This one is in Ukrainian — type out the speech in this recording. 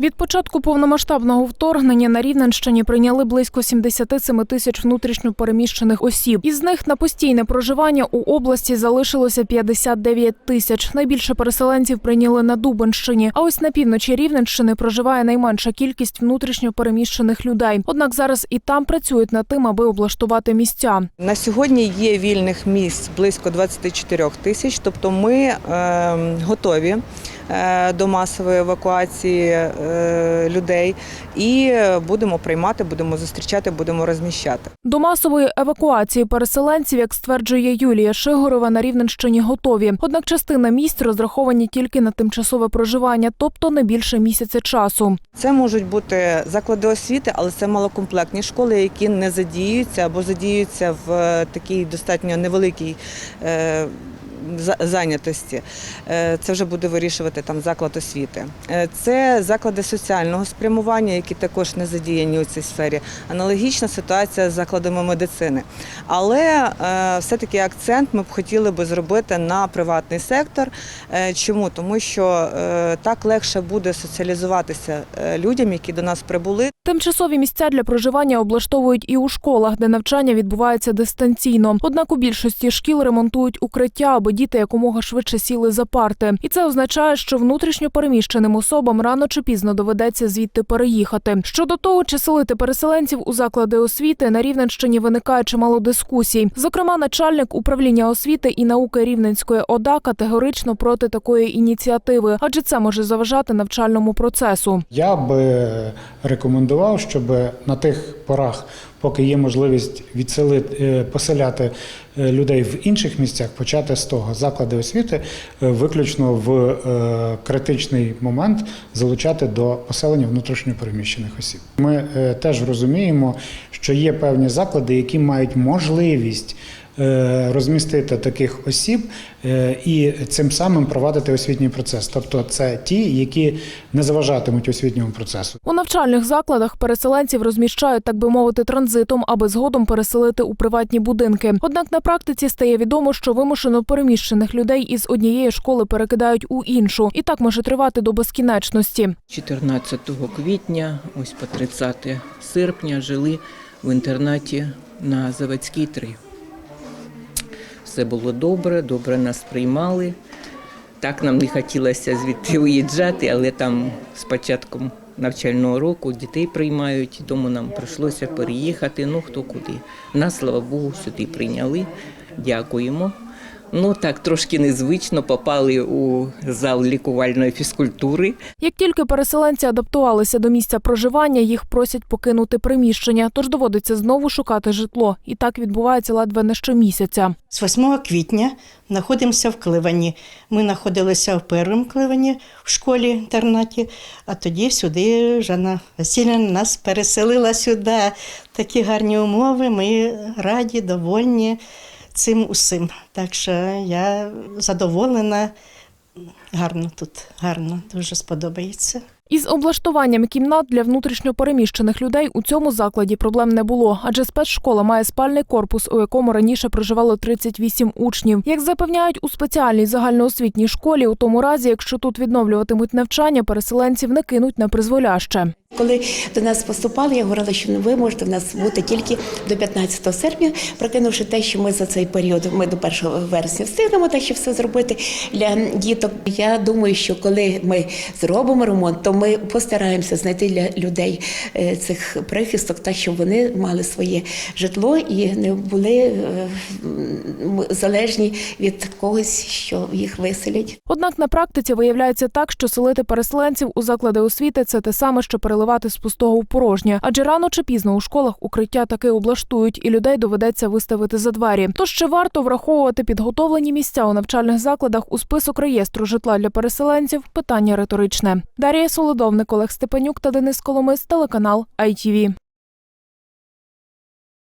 Від початку повномасштабного вторгнення на Рівненщині прийняли близько 77 тисяч внутрішньо переміщених осіб. Із них на постійне проживання у області залишилося 59 тисяч. Найбільше переселенців прийняли на Дубенщині. А ось на півночі Рівненщини проживає найменша кількість внутрішньо переміщених людей. Однак зараз і там працюють над тим, аби облаштувати місця. На сьогодні є вільних місць близько 24 тисяч, тобто ми е, готові до масової евакуації е, людей і будемо приймати, будемо зустрічати, будемо розміщати. До масової евакуації переселенців, як стверджує Юлія Шигорова, на Рівненщині готові. Однак частина місць розраховані тільки на тимчасове проживання, тобто не більше місяця часу. Це можуть бути заклади освіти, але це малокомплектні школи, які не задіюються або задіюються в е, такій достатньо невеликій. За- Зайнятості Е, це вже буде вирішувати там заклад освіти. Е, Це заклади соціального спрямування, які також не задіяні у цій сфері. Аналогічна ситуація з закладами медицини. Але е, все-таки акцент ми б хотіли би зробити на приватний сектор. Чому? Тому що так легше буде соціалізуватися людям, які до нас прибули. Тимчасові місця для проживання облаштовують і у школах, де навчання відбувається дистанційно. Однак у більшості шкіл ремонтують укриття, аби діти якомога швидше сіли за парти. І це означає, що внутрішньо переміщеним особам рано чи пізно доведеться звідти переїхати. Щодо того, чи селити переселенців у заклади освіти на Рівненщині виникає чимало дискусій. Зокрема, начальник управління освіти і науки Рівненської ОДА категорично проти такої ініціативи, адже це може заважати навчальному процесу. Я би рекомендував, щоб на тих порах, поки є можливість відселити, е, поселяти е, людей в інших місцях, почати з того заклади освіти, е, виключно в критичний момент залучати до поселення внутрішньопереміщених осіб. Ми теж розуміємо, що є певні заклади, які мають можливість. Е, Розмістити таких осіб е, і цим самим провадити освітній процес, тобто це ті, які не заважатимуть освітньому процесу. У навчальних закладах переселенців розміщають, так би мовити, транзитом, аби згодом переселити у приватні будинки. Однак на практиці стає відомо, що вимушено переміщених людей із однієї школи перекидають у іншу, і так може тривати до безкінечності. 14 квітня, ось по 30 серпня жили в інтернаті на Заводській 3. Все було добре, добре нас приймали. Так нам не хотілося звідти виїжджати, але там з початком навчального року дітей приймають, тому нам прийшлося переїхати. Ну хто куди. Нас, слава Богу, сюди прийняли. Дякуємо. Ну так трошки незвично попали у зал лікувальної фізкультури. Як тільки переселенці адаптувалися до місця проживання, їх просять покинути приміщення, тож доводиться знову шукати житло. І так відбувається ледве не щомісяця. З 8 квітня знаходимося в Кливані. Ми знаходилися в першому Кливані в школі інтернаті, а тоді сюди Жанна Васильівна нас переселила сюди. Такі гарні умови. Ми раді, довольні цим усім. Так що я задоволена. Гарно тут, гарно, дуже сподобається. Із облаштуванням кімнат для внутрішньо переміщених людей у цьому закладі проблем не було, адже спецшкола має спальний корпус, у якому раніше проживало 38 учнів. Як запевняють у спеціальній загальноосвітній школі, у тому разі, якщо тут відновлюватимуть навчання, переселенців не кинуть на призволяще. Коли до нас поступали, я говорила, що ви можете в нас бути тільки до 15 серпня, прокинувши те, що ми за цей період, ми до 1 вересня встигнемо те, що все зробити для діток. Я думаю, що коли ми зробимо ремонт, то ми постараємося знайти для людей е, цих прихисток, так щоб вони мали своє житло і не були е, залежні від когось, що їх виселять. Однак на практиці виявляється так, що селити переселенців у заклади освіти це те саме, що переливати з пустого в порожнє. Адже рано чи пізно у школах укриття таки облаштують, і людей доведеться виставити за двері. Тож ще варто враховувати підготовлені місця у навчальних закладах у список реєстру житла для переселенців. Питання риторичне. Дарія Дар'я Солодовник, Олег Степанюк та Денис Коломис, телеканал ITV.